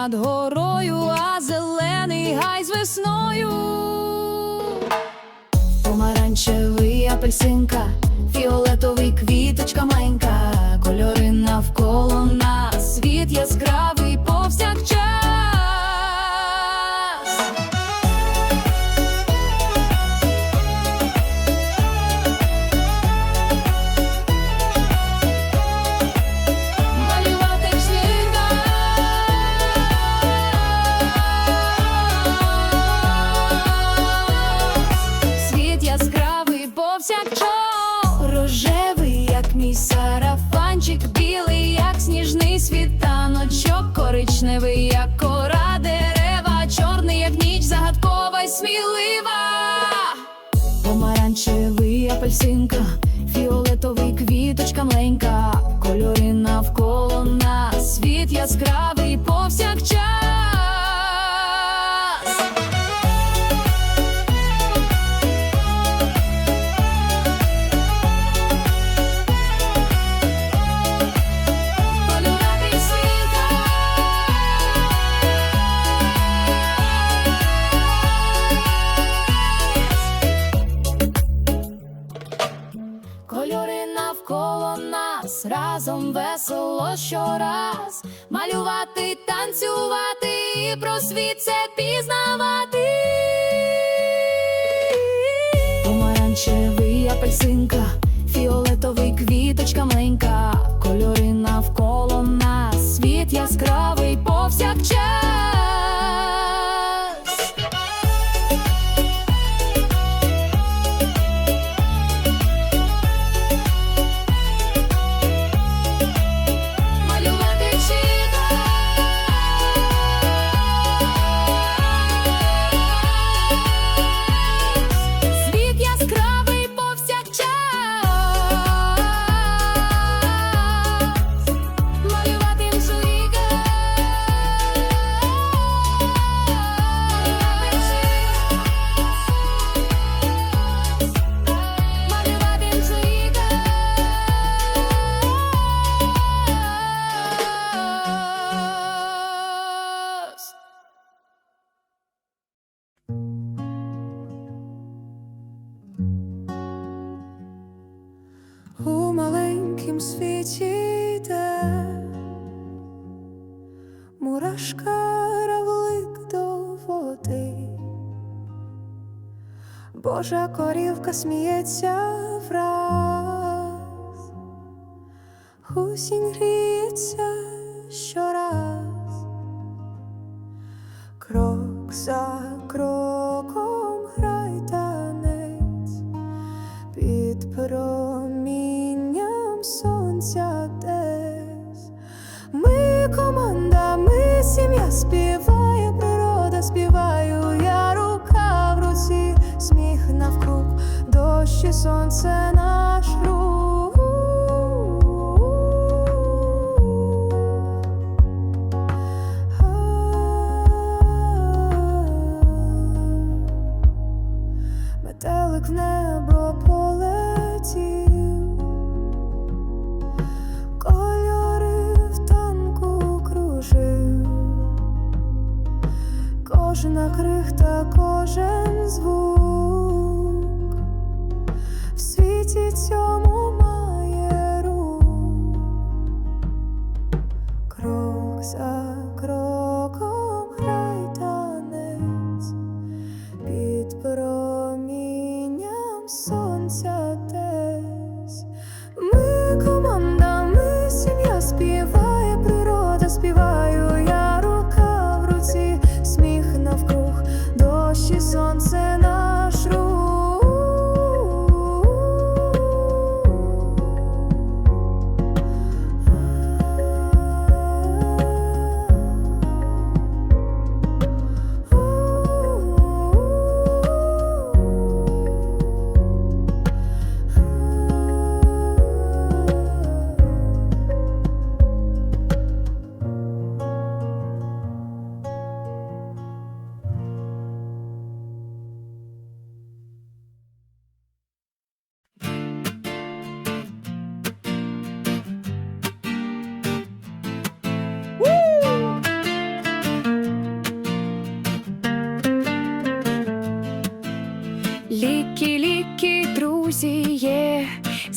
над горою, а зелений гай з весною. Помаранчевий апельсинка, фіолетовий квіточка маленька, кольори навколо нас, Помаранчевий фіолетовий квіточка мленька, нас разом весело щораз. Малювати, танцювати і про світ це пізнавати. Помаранчевий апельсинка, фіолетовий квіточка маленька, кольори навколо нас, світ яскравий маленькім світі, мурашка равлик до води, Божа корівка сміється враз, гусінь гріється наш рух. Метелик небо полетів, кольори в танку кружив, кожна крихта, кожен звук в світі цьому має рух, крок за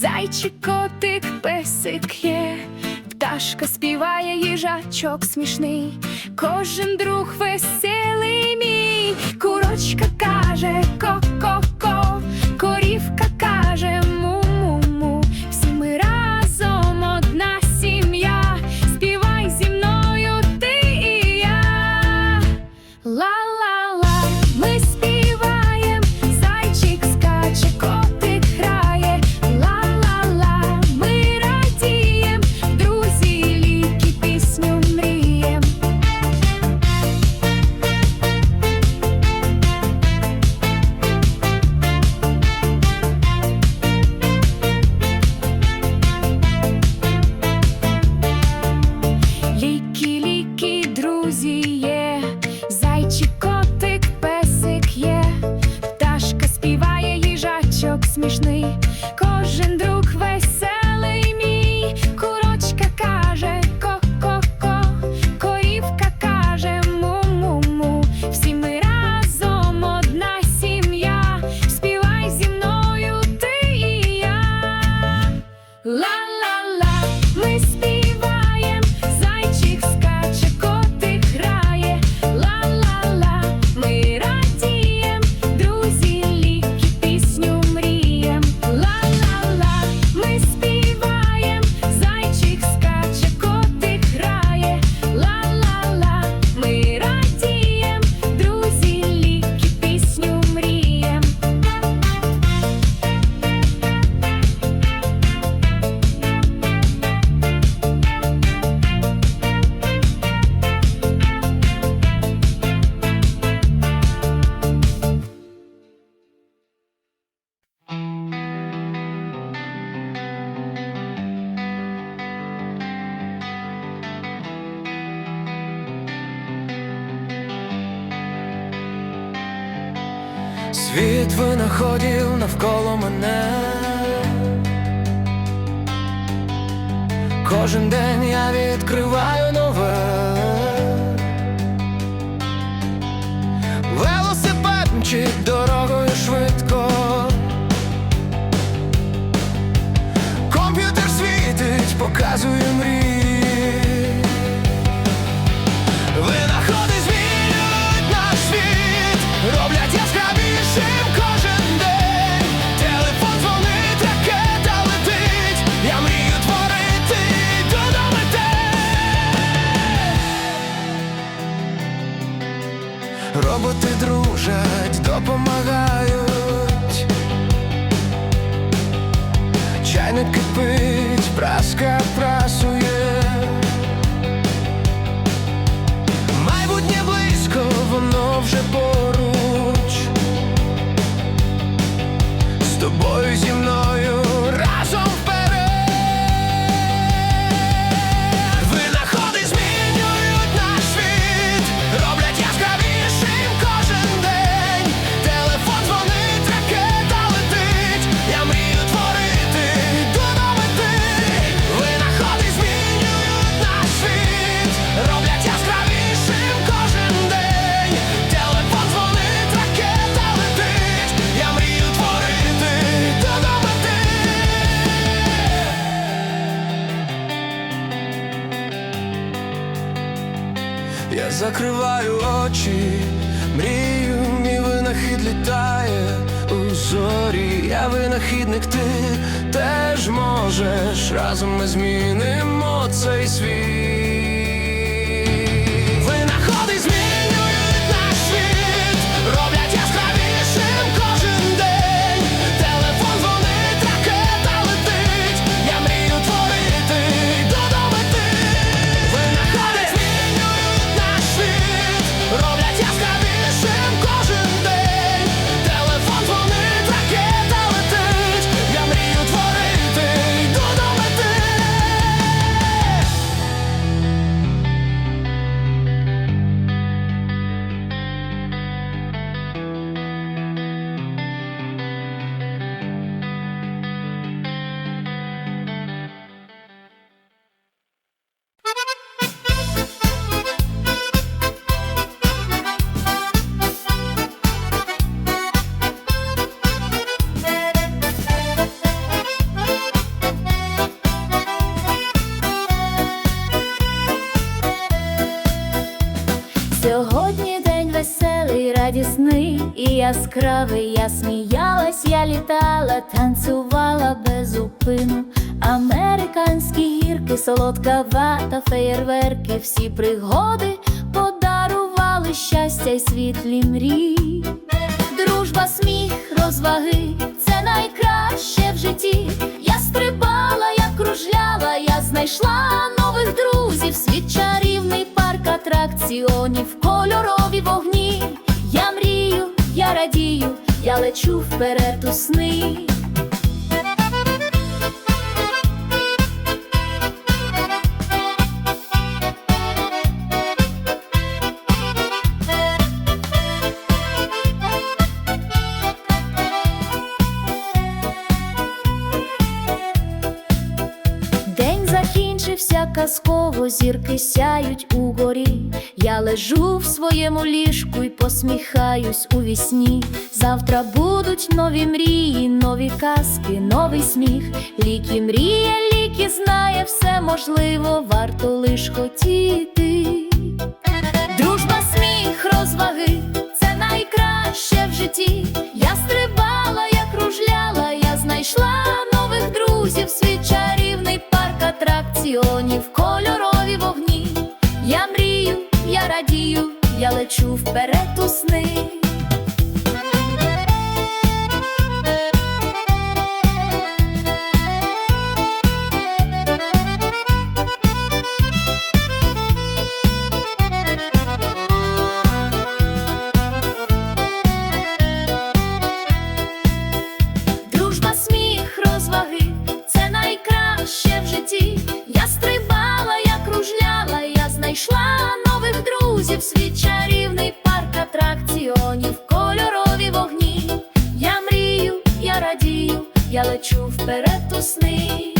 Зайчик, котик, песик є, пташка співає їжачок смішний, кожен друг веселий мій, курочка каже ко-ко. Від винаходів навколо мене. Кожен день я відкриваю нове. Велосипед мчить дорогою швидко, комп'ютер світить, показує мрій. я винахідник, ти теж можеш. Разом ми змінимо цей світ. І яскравий. Я сміялась, я літала, танцювала без зупину. Американські гірки, солодка вата, феєрверки, всі пригоди подарували щастя й світлі мрії. Дружба, сміх, розваги це найкраще в житті. Я стрибала, я кружляла, я знайшла нових друзів. Світ чарівний парк атракціонів, кольорові я лечу вперед у сни. Закінчився казково, зірки сяють угорі. Я лежу в своєму ліжку і посміхаюсь у вісні. Завтра будуть нові мрії, нові казки, новий сміх. Ліки мріє, ліки знає, все можливо, варто лиш хотіти. Радію, я лечу вперед у сни.